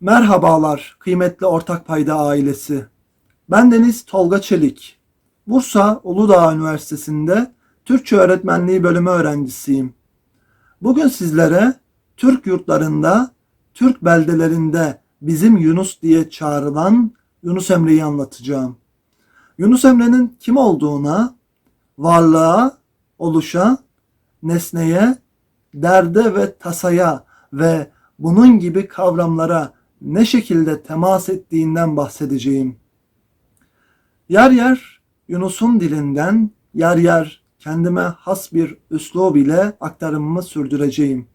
Merhabalar kıymetli Ortak Payda ailesi. Ben Deniz Tolga Çelik. Bursa Uludağ Üniversitesi'nde Türkçe Öğretmenliği bölümü öğrencisiyim. Bugün sizlere Türk yurtlarında, Türk beldelerinde bizim Yunus diye çağrılan Yunus Emre'yi anlatacağım. Yunus Emre'nin kim olduğuna, varlığa, oluşa, nesneye, derde ve tasaya ve bunun gibi kavramlara ne şekilde temas ettiğinden bahsedeceğim. Yer yer Yunus'un dilinden, yer yer kendime has bir üslub ile aktarımımı sürdüreceğim.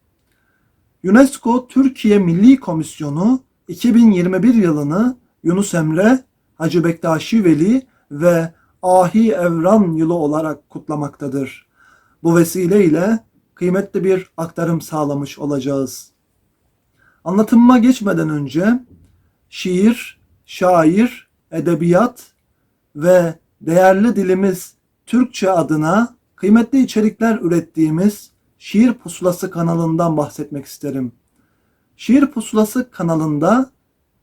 UNESCO Türkiye Milli Komisyonu 2021 yılını Yunus Emre, Hacı Bektaşi Veli ve Ahi Evran yılı olarak kutlamaktadır. Bu vesileyle kıymetli bir aktarım sağlamış olacağız. Anlatımıma geçmeden önce şiir, şair, edebiyat ve değerli dilimiz Türkçe adına kıymetli içerikler ürettiğimiz Şiir Pusulası kanalından bahsetmek isterim. Şiir Pusulası kanalında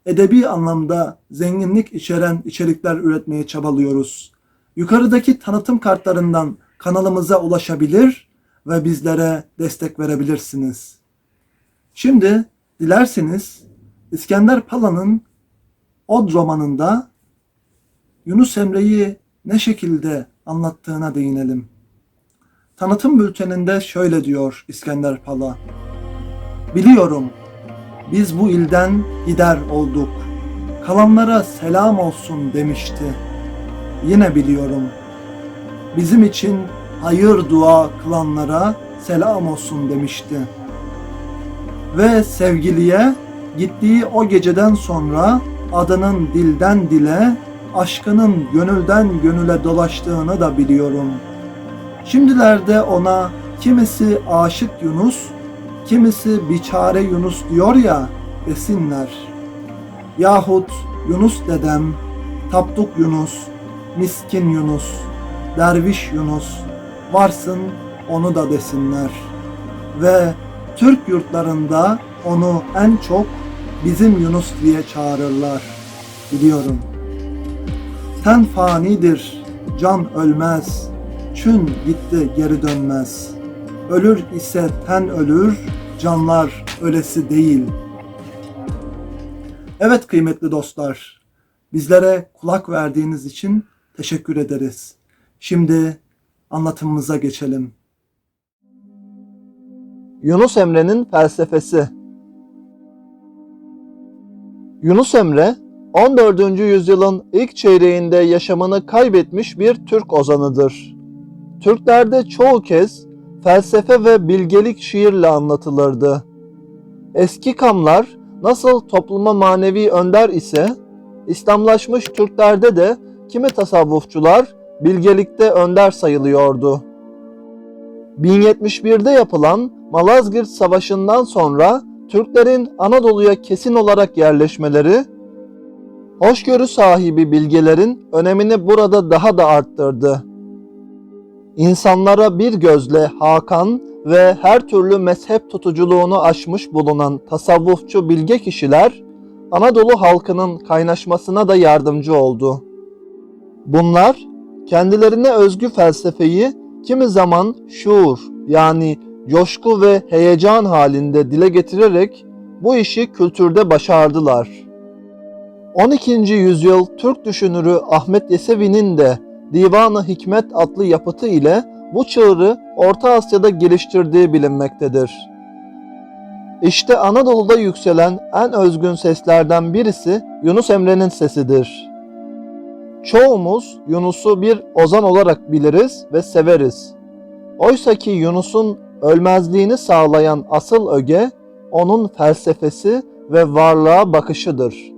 edebi anlamda zenginlik içeren içerikler üretmeye çabalıyoruz. Yukarıdaki tanıtım kartlarından kanalımıza ulaşabilir ve bizlere destek verebilirsiniz. Şimdi dilerseniz İskender Pala'nın Od romanında Yunus Emre'yi ne şekilde anlattığına değinelim. Tanıtım bülteninde şöyle diyor İskender Pala. Biliyorum biz bu ilden gider olduk. Kalanlara selam olsun demişti. Yine biliyorum. Bizim için hayır dua kılanlara selam olsun demişti. Ve sevgiliye gittiği o geceden sonra adının dilden dile, aşkının gönülden gönüle dolaştığını da biliyorum. Şimdilerde ona kimisi aşık Yunus, kimisi biçare Yunus diyor ya desinler. Yahut Yunus dedem, Tapduk Yunus, Miskin Yunus, Derviş Yunus, varsın onu da desinler. Ve Türk yurtlarında onu en çok bizim Yunus diye çağırırlar. Biliyorum. Ten fanidir, can ölmez, çün gitti geri dönmez. Ölür ise ten ölür, canlar ölesi değil. Evet kıymetli dostlar, bizlere kulak verdiğiniz için teşekkür ederiz. Şimdi anlatımımıza geçelim. Yunus Emre'nin felsefesi Yunus Emre 14. yüzyılın ilk çeyreğinde yaşamını kaybetmiş bir Türk ozanıdır. Türklerde çoğu kez felsefe ve bilgelik şiirle anlatılırdı. Eski kamlar nasıl topluma manevi önder ise İslamlaşmış Türklerde de kimi tasavvufçular bilgelikte önder sayılıyordu. 1071'de yapılan Malazgirt Savaşı'ndan sonra Türklerin Anadolu'ya kesin olarak yerleşmeleri, hoşgörü sahibi bilgelerin önemini burada daha da arttırdı. İnsanlara bir gözle Hakan ve her türlü mezhep tutuculuğunu aşmış bulunan tasavvufçu bilge kişiler, Anadolu halkının kaynaşmasına da yardımcı oldu. Bunlar kendilerine özgü felsefeyi kimi zaman şuur yani coşku ve heyecan halinde dile getirerek bu işi kültürde başardılar. 12. yüzyıl Türk düşünürü Ahmet Yesevi'nin de Divanı Hikmet adlı yapıtı ile bu çığırı Orta Asya'da geliştirdiği bilinmektedir. İşte Anadolu'da yükselen en özgün seslerden birisi Yunus Emre'nin sesidir. Çoğumuz Yunus'u bir ozan olarak biliriz ve severiz. Oysa ki Yunus'un ölmezliğini sağlayan asıl öge onun felsefesi ve varlığa bakışıdır.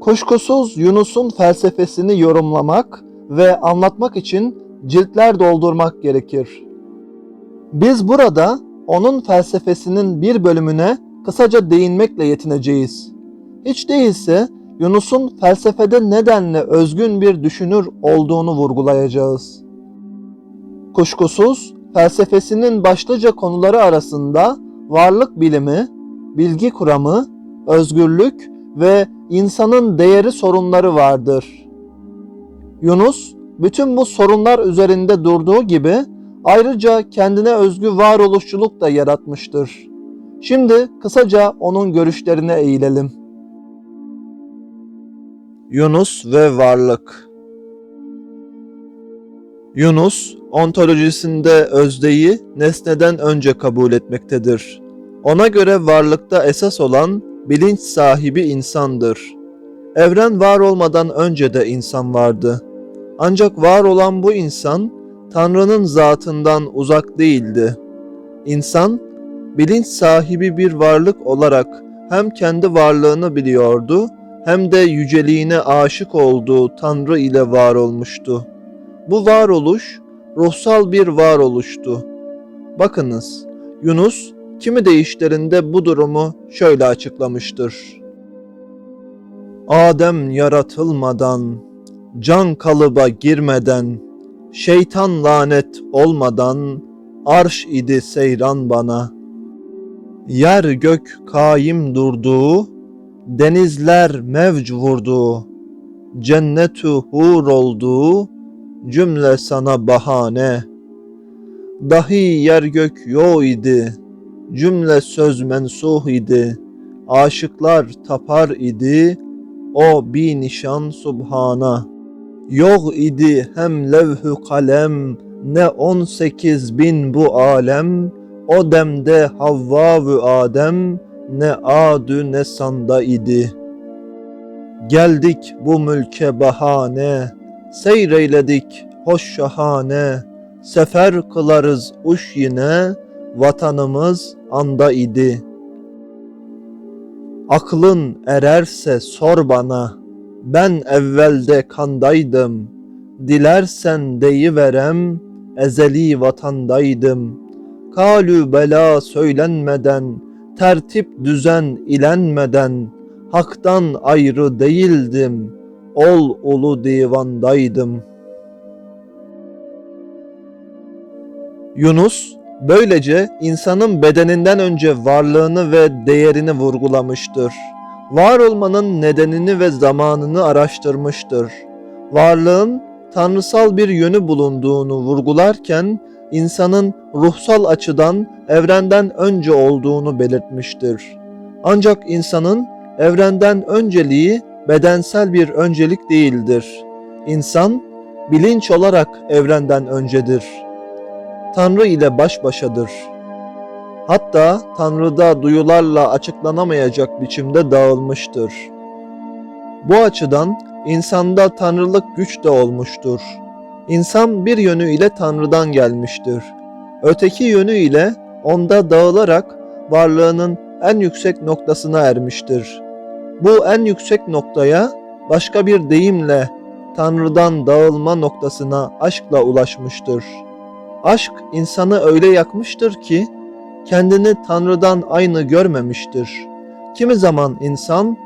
Kuşkusuz Yunus'un felsefesini yorumlamak ve anlatmak için ciltler doldurmak gerekir. Biz burada onun felsefesinin bir bölümüne kısaca değinmekle yetineceğiz. Hiç değilse Yunus'un felsefede nedenle özgün bir düşünür olduğunu vurgulayacağız. Kuşkusuz felsefesinin başlıca konuları arasında varlık bilimi, bilgi kuramı, özgürlük ve insanın değeri sorunları vardır. Yunus bütün bu sorunlar üzerinde durduğu gibi ayrıca kendine özgü varoluşçuluk da yaratmıştır. Şimdi kısaca onun görüşlerine eğilelim. Yunus ve varlık Yunus, ontolojisinde özdeyi nesneden önce kabul etmektedir. Ona göre varlıkta esas olan bilinç sahibi insandır. Evren var olmadan önce de insan vardı. Ancak var olan bu insan Tanrı'nın zatından uzak değildi. İnsan bilinç sahibi bir varlık olarak hem kendi varlığını biliyordu hem de yüceliğine aşık olduğu Tanrı ile var olmuştu. Bu varoluş ruhsal bir varoluştu. Bakınız, Yunus kimi deyişlerinde bu durumu şöyle açıklamıştır. Adem yaratılmadan, can kalıba girmeden, şeytan lanet olmadan, arş idi seyran bana. Yer gök kaim durduğu, denizler mevc vurduğu, cennetü hur olduğu, cümle sana bahane. Dahi yer gök yo idi, cümle söz mensuh idi, aşıklar tapar idi, o bir nişan subhana. Yok idi hem levhü kalem, ne on sekiz bin bu alem, o demde Havva ve Adem, ne adü ne sanda idi. Geldik bu mülke bahane, seyreyledik hoş şahane, sefer kılarız uş yine, vatanımız anda idi. Aklın ererse sor bana, ben evvelde kandaydım, dilersen deyiverem, ezeli vatandaydım. Kalü bela söylenmeden, tertip düzen ilenmeden, haktan ayrı değildim, ol ulu divandaydım. Yunus böylece insanın bedeninden önce varlığını ve değerini vurgulamıştır. Var olmanın nedenini ve zamanını araştırmıştır. Varlığın tanrısal bir yönü bulunduğunu vurgularken insanın ruhsal açıdan evrenden önce olduğunu belirtmiştir. Ancak insanın evrenden önceliği bedensel bir öncelik değildir. İnsan bilinç olarak evrenden öncedir. Tanrı ile baş başadır. Hatta Tanrı'da duyularla açıklanamayacak biçimde dağılmıştır. Bu açıdan insanda tanrılık güç de olmuştur. İnsan bir yönüyle Tanrı'dan gelmiştir. Öteki yönüyle onda dağılarak varlığının en yüksek noktasına ermiştir. Bu en yüksek noktaya başka bir deyimle Tanrı'dan dağılma noktasına aşkla ulaşmıştır. Aşk insanı öyle yakmıştır ki kendini Tanrı'dan aynı görmemiştir. Kimi zaman insan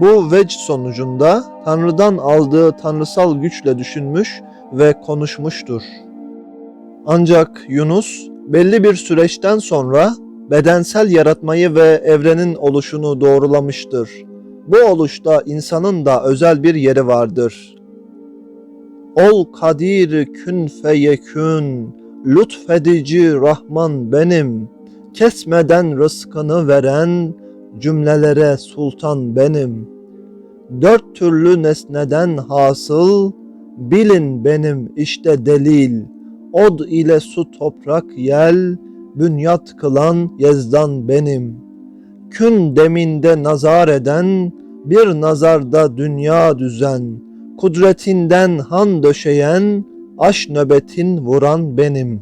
bu vec sonucunda Tanrı'dan aldığı tanrısal güçle düşünmüş ve konuşmuştur. Ancak Yunus belli bir süreçten sonra bedensel yaratmayı ve evrenin oluşunu doğrulamıştır. Bu oluşta insanın da özel bir yeri vardır. Ol kadir kün feyekün, lütfedici Rahman benim, kesmeden rızkını veren, cümlelere sultan benim. Dört türlü nesneden hasıl, bilin benim işte delil, od ile su toprak yel, bünyat kılan yezdan benim. Kün deminde nazar eden, bir nazarda dünya düzen, kudretinden han döşeyen, aş nöbetin vuran benim.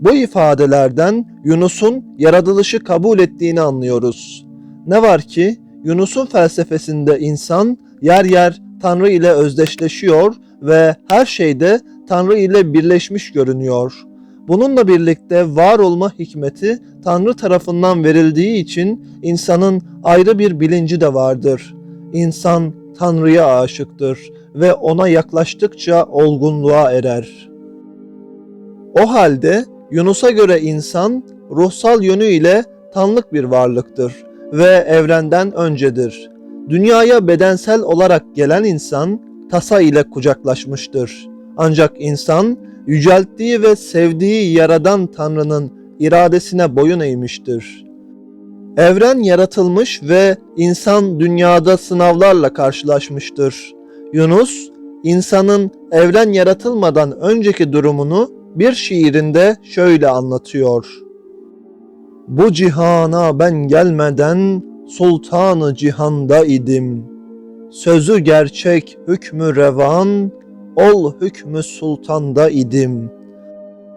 Bu ifadelerden Yunus'un yaratılışı kabul ettiğini anlıyoruz. Ne var ki Yunus'un felsefesinde insan yer yer Tanrı ile özdeşleşiyor ve her şeyde Tanrı ile birleşmiş görünüyor. Bununla birlikte var olma hikmeti Tanrı tarafından verildiği için insanın ayrı bir bilinci de vardır. İnsan Tanrı'ya aşıktır ve ona yaklaştıkça olgunluğa erer. O halde Yunus'a göre insan ruhsal yönüyle tanlık bir varlıktır ve evrenden öncedir. Dünyaya bedensel olarak gelen insan tasa ile kucaklaşmıştır. Ancak insan yücelttiği ve sevdiği yaradan Tanrı'nın iradesine boyun eğmiştir. Evren yaratılmış ve insan dünyada sınavlarla karşılaşmıştır. Yunus, insanın evren yaratılmadan önceki durumunu bir şiirinde şöyle anlatıyor. Bu cihana ben gelmeden sultanı cihanda idim. Sözü gerçek hükmü revan, ol hükmü sultanda idim.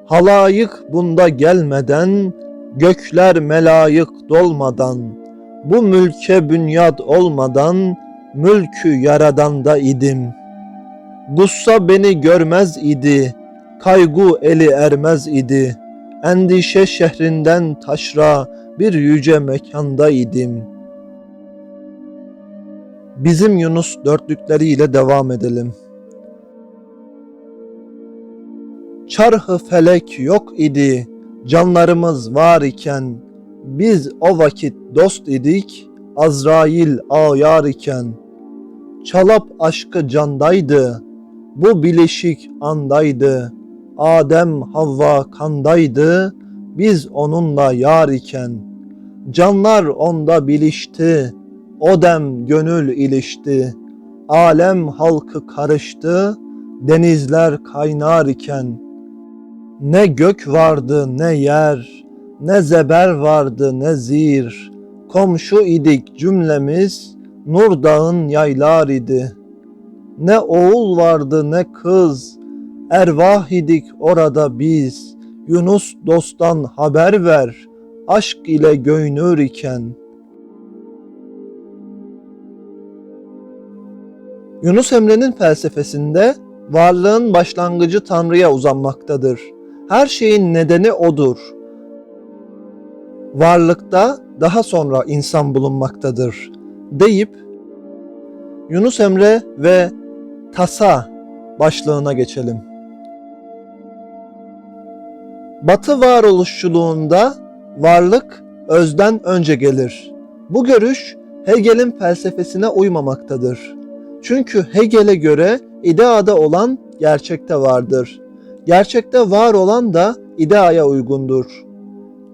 Halayık bunda gelmeden, gökler melayık dolmadan, bu mülke bünyat olmadan, mülkü yaradanda idim. Gussa beni görmez idi, kaygu eli ermez idi. Endişe şehrinden taşra bir yüce mekanda idim. Bizim Yunus dörtlükleriyle devam edelim. Çarhı felek yok idi, canlarımız var iken, biz o vakit dost idik, Azrail ayar iken. Çalap aşkı candaydı, bu bileşik andaydı. Adem Havva kandaydı, biz onunla yar iken. Canlar onda bilişti, o dem gönül ilişti. Alem halkı karıştı, denizler kaynar iken. Ne gök vardı ne yer, ne zeber vardı ne zir. Komşu idik cümlemiz, Nur dağın yaylar idi. Ne oğul vardı ne kız, ervah idik orada biz. Yunus dosttan haber ver, aşk ile göynür iken. Yunus Emre'nin felsefesinde varlığın başlangıcı Tanrı'ya uzanmaktadır. Her şeyin nedeni odur. Varlıkta daha sonra insan bulunmaktadır deyip Yunus Emre ve Tasa başlığına geçelim. Batı varoluşçuluğunda varlık özden önce gelir. Bu görüş Hegel'in felsefesine uymamaktadır. Çünkü Hegel'e göre ideada olan gerçekte vardır. Gerçekte var olan da ideaya uygundur.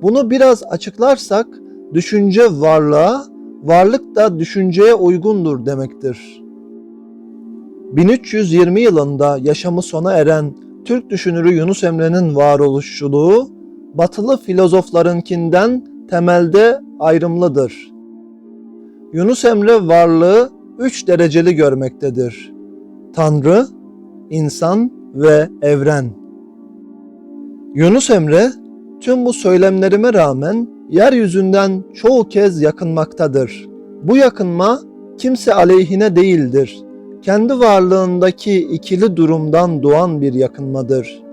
Bunu biraz açıklarsak düşünce varlığa, varlık da düşünceye uygundur demektir. 1320 yılında yaşamı sona eren Türk düşünürü Yunus Emre'nin varoluşçuluğu batılı filozoflarınkinden temelde ayrımlıdır. Yunus Emre varlığı üç dereceli görmektedir. Tanrı, insan ve evren. Yunus Emre tüm bu söylemlerime rağmen yeryüzünden çoğu kez yakınmaktadır. Bu yakınma kimse aleyhine değildir. Kendi varlığındaki ikili durumdan doğan bir yakınmadır.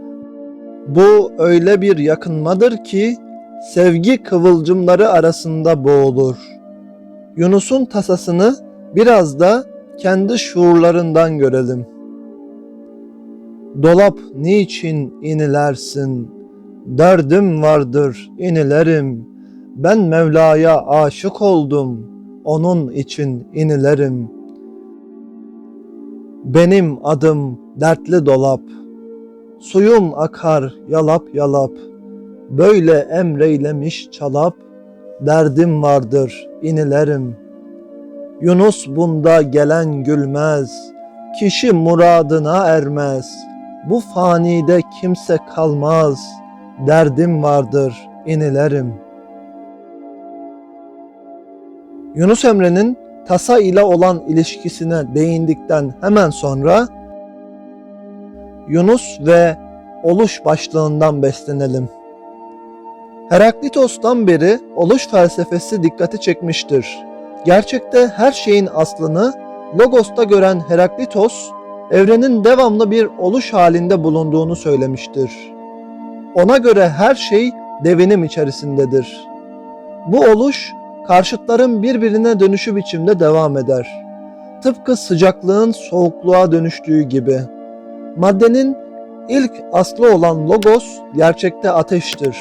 Bu öyle bir yakınmadır ki sevgi kıvılcımları arasında boğulur. Yunus'un tasasını biraz da kendi şuurlarından görelim. Dolap niçin inilersin? Derdim vardır inilerim. Ben Mevla'ya aşık oldum. Onun için inilerim. Benim adım dertli dolap. Suyum akar yalap yalap. Böyle emreylemiş çalap. Derdim vardır inilerim. Yunus bunda gelen gülmez. Kişi muradına ermez. Bu fanide kimse kalmaz. Derdim vardır inilerim. Yunus Emre'nin tasa ile olan ilişkisine değindikten hemen sonra Yunus ve oluş başlığından beslenelim. Heraklitos'tan beri oluş felsefesi dikkati çekmiştir. Gerçekte her şeyin aslını Logos'ta gören Heraklitos, evrenin devamlı bir oluş halinde bulunduğunu söylemiştir. Ona göre her şey devinim içerisindedir. Bu oluş karşıtların birbirine dönüşü biçimde devam eder. Tıpkı sıcaklığın soğukluğa dönüştüğü gibi. Maddenin ilk aslı olan logos gerçekte ateştir.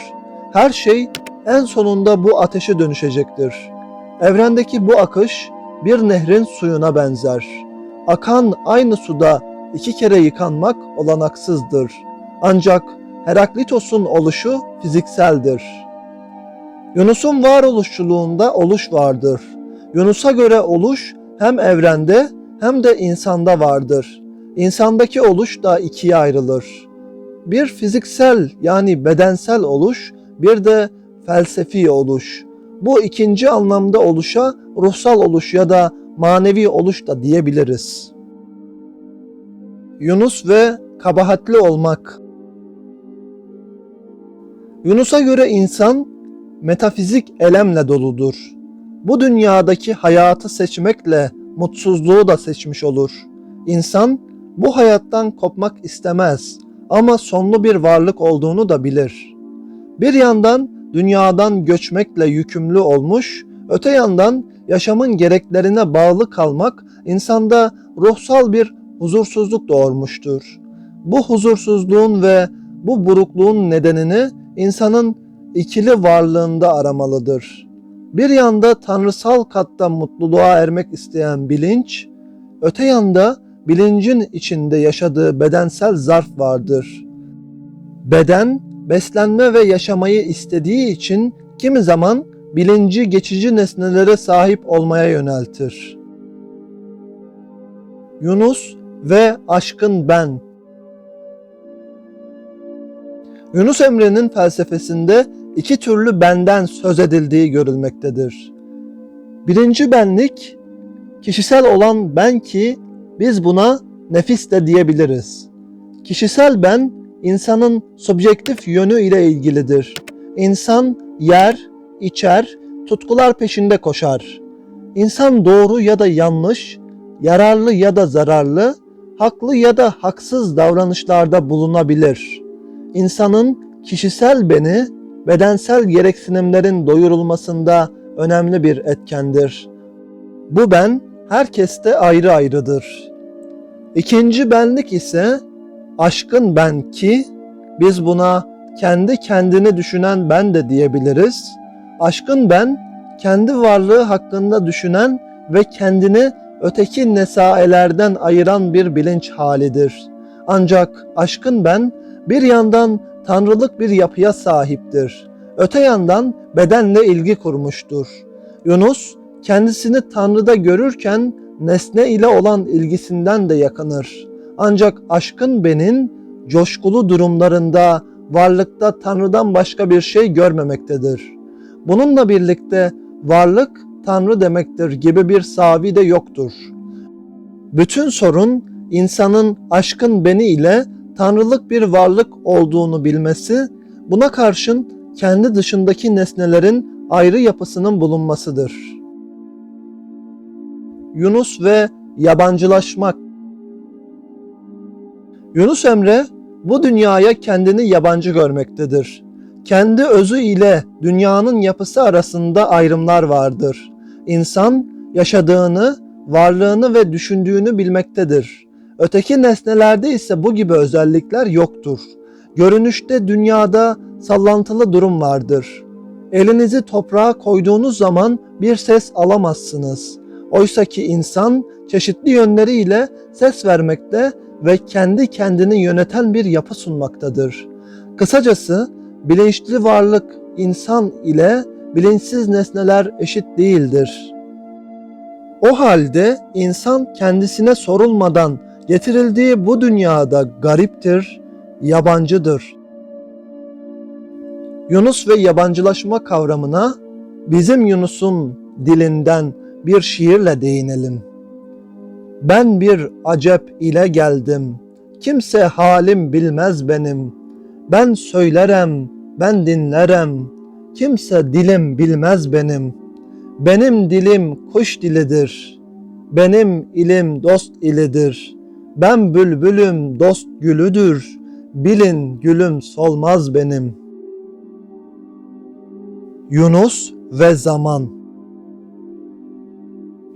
Her şey en sonunda bu ateşe dönüşecektir. Evrendeki bu akış bir nehrin suyuna benzer. Akan aynı suda iki kere yıkanmak olanaksızdır. Ancak Heraklitos'un oluşu fizikseldir. Yunus'un varoluşçuluğunda oluş vardır. Yunus'a göre oluş hem evrende hem de insanda vardır. İnsandaki oluş da ikiye ayrılır. Bir fiziksel yani bedensel oluş, bir de felsefi oluş. Bu ikinci anlamda oluşa ruhsal oluş ya da manevi oluş da diyebiliriz. Yunus ve kabahatli olmak. Yunus'a göre insan metafizik elemle doludur. Bu dünyadaki hayatı seçmekle mutsuzluğu da seçmiş olur. İnsan bu hayattan kopmak istemez ama sonlu bir varlık olduğunu da bilir. Bir yandan dünyadan göçmekle yükümlü olmuş, öte yandan yaşamın gereklerine bağlı kalmak insanda ruhsal bir huzursuzluk doğurmuştur. Bu huzursuzluğun ve bu burukluğun nedenini insanın ikili varlığında aramalıdır. Bir yanda tanrısal katta mutluluğa ermek isteyen bilinç, öte yanda bilincin içinde yaşadığı bedensel zarf vardır. Beden, beslenme ve yaşamayı istediği için kimi zaman bilinci geçici nesnelere sahip olmaya yöneltir. Yunus ve aşkın ben Yunus Emre'nin felsefesinde iki türlü benden söz edildiği görülmektedir. Birinci benlik, kişisel olan ben ki biz buna nefis de diyebiliriz. Kişisel ben, insanın subjektif yönü ile ilgilidir. İnsan yer, içer, tutkular peşinde koşar. İnsan doğru ya da yanlış, yararlı ya da zararlı, haklı ya da haksız davranışlarda bulunabilir. İnsanın kişisel beni bedensel gereksinimlerin doyurulmasında önemli bir etkendir. Bu ben herkeste ayrı ayrıdır. İkinci benlik ise aşkın ben ki biz buna kendi kendini düşünen ben de diyebiliriz. Aşkın ben kendi varlığı hakkında düşünen ve kendini öteki nesaelerden ayıran bir bilinç halidir. Ancak aşkın ben bir yandan tanrılık bir yapıya sahiptir. Öte yandan bedenle ilgi kurmuştur. Yunus kendisini Tanrı'da görürken nesne ile olan ilgisinden de yakınır. Ancak aşkın benin coşkulu durumlarında varlıkta Tanrı'dan başka bir şey görmemektedir. Bununla birlikte varlık Tanrı demektir gibi bir savi de yoktur. Bütün sorun insanın aşkın beni ile tanrılık bir varlık olduğunu bilmesi, buna karşın kendi dışındaki nesnelerin ayrı yapısının bulunmasıdır. Yunus ve yabancılaşmak Yunus Emre bu dünyaya kendini yabancı görmektedir. Kendi özü ile dünyanın yapısı arasında ayrımlar vardır. İnsan yaşadığını, varlığını ve düşündüğünü bilmektedir. Öteki nesnelerde ise bu gibi özellikler yoktur. Görünüşte dünyada sallantılı durum vardır. Elinizi toprağa koyduğunuz zaman bir ses alamazsınız. Oysa ki insan çeşitli yönleriyle ses vermekte ve kendi kendini yöneten bir yapı sunmaktadır. Kısacası bilinçli varlık insan ile bilinçsiz nesneler eşit değildir. O halde insan kendisine sorulmadan getirildiği bu dünyada gariptir, yabancıdır. Yunus ve yabancılaşma kavramına bizim Yunus'un dilinden bir şiirle değinelim. Ben bir acep ile geldim. Kimse halim bilmez benim. Ben söylerem, ben dinlerem. Kimse dilim bilmez benim. Benim dilim kuş dilidir. Benim ilim dost ilidir. Ben bülbülüm dost gülüdür. Bilin gülüm solmaz benim. Yunus ve zaman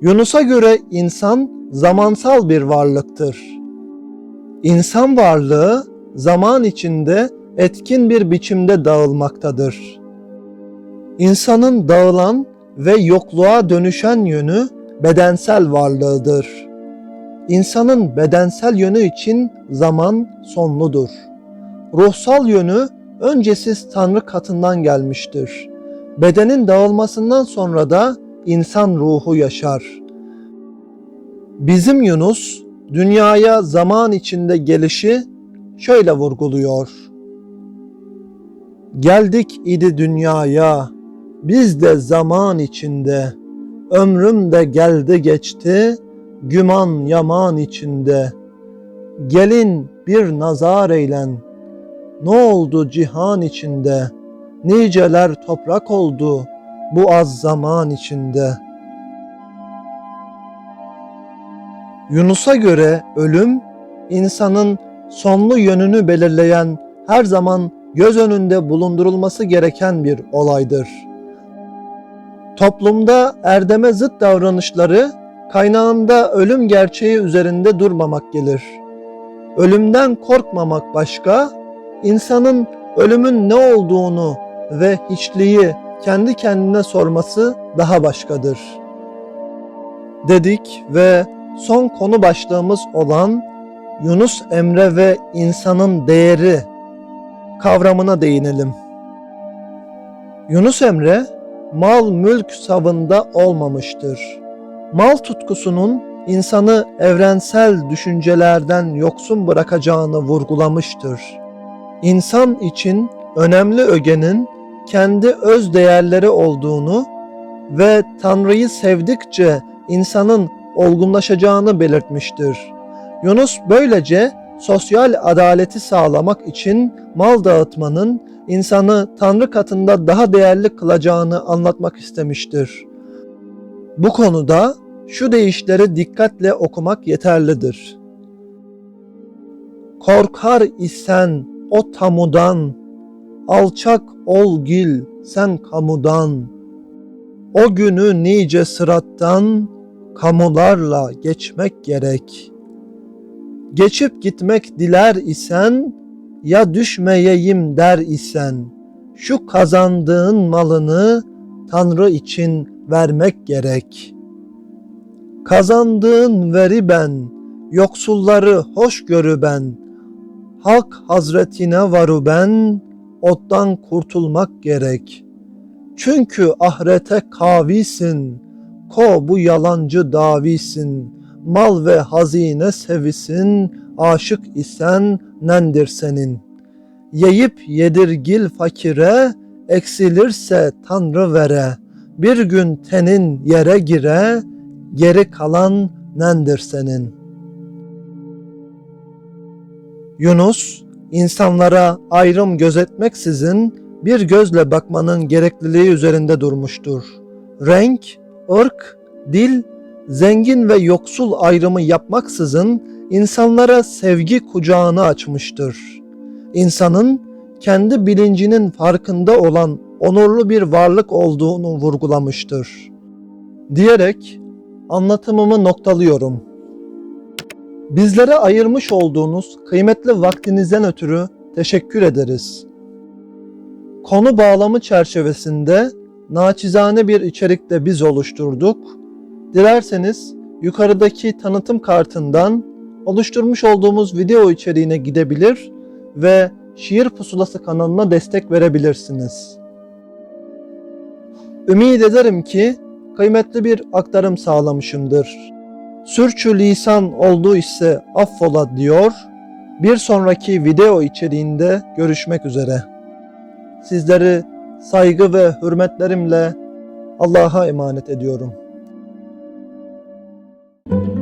Yunus'a göre insan zamansal bir varlıktır. İnsan varlığı zaman içinde etkin bir biçimde dağılmaktadır. İnsanın dağılan ve yokluğa dönüşen yönü bedensel varlığıdır. İnsanın bedensel yönü için zaman sonludur. Ruhsal yönü öncesiz Tanrı katından gelmiştir. Bedenin dağılmasından sonra da insan ruhu yaşar. Bizim Yunus dünyaya zaman içinde gelişi şöyle vurguluyor. Geldik idi dünyaya, biz de zaman içinde, ömrüm de geldi geçti, güman yaman içinde. Gelin bir nazar eylen, ne oldu cihan içinde, niceler toprak oldu bu az zaman içinde. Yunus'a göre ölüm, insanın sonlu yönünü belirleyen her zaman göz önünde bulundurulması gereken bir olaydır. Toplumda erdeme zıt davranışları kaynağında ölüm gerçeği üzerinde durmamak gelir. Ölümden korkmamak başka, insanın ölümün ne olduğunu ve hiçliği kendi kendine sorması daha başkadır. Dedik ve son konu başlığımız olan Yunus Emre ve insanın değeri kavramına değinelim. Yunus Emre mal mülk savında olmamıştır. Mal tutkusunun insanı evrensel düşüncelerden yoksun bırakacağını vurgulamıştır. İnsan için önemli ögenin kendi öz değerleri olduğunu ve Tanrı'yı sevdikçe insanın olgunlaşacağını belirtmiştir. Yunus böylece sosyal adaleti sağlamak için mal dağıtmanın insanı Tanrı katında daha değerli kılacağını anlatmak istemiştir. Bu konuda şu deyişleri dikkatle okumak yeterlidir. Korkar isen o tamudan, alçak ol gil sen kamudan. O günü nice sırattan, kamularla geçmek gerek. Geçip gitmek diler isen, ya düşmeyeyim der isen, şu kazandığın malını Tanrı için vermek gerek. Kazandığın veri ben, yoksulları hoş görü ben, Hak hazretine varu ben, ottan kurtulmak gerek. Çünkü ahirete kavisin, ko bu yalancı davisin, mal ve hazine sevisin, aşık isen nendir senin. Yeyip yedirgil fakire, eksilirse Tanrı vere, bir gün tenin yere gire, geri kalan nendir senin. Yunus, insanlara ayrım gözetmeksizin bir gözle bakmanın gerekliliği üzerinde durmuştur. Renk, ırk, dil, zengin ve yoksul ayrımı yapmaksızın insanlara sevgi kucağını açmıştır. İnsanın kendi bilincinin farkında olan onurlu bir varlık olduğunu vurgulamıştır. Diyerek anlatımımı noktalıyorum. Bizlere ayırmış olduğunuz kıymetli vaktinizden ötürü teşekkür ederiz. Konu bağlamı çerçevesinde naçizane bir içerikte biz oluşturduk. Dilerseniz yukarıdaki tanıtım kartından oluşturmuş olduğumuz video içeriğine gidebilir ve Şiir Pusulası kanalına destek verebilirsiniz. Ümit ederim ki kıymetli bir aktarım sağlamışımdır. Sürçü lisan oldu ise affola diyor. Bir sonraki video içeriğinde görüşmek üzere. Sizleri saygı ve hürmetlerimle Allah'a emanet ediyorum. Thank.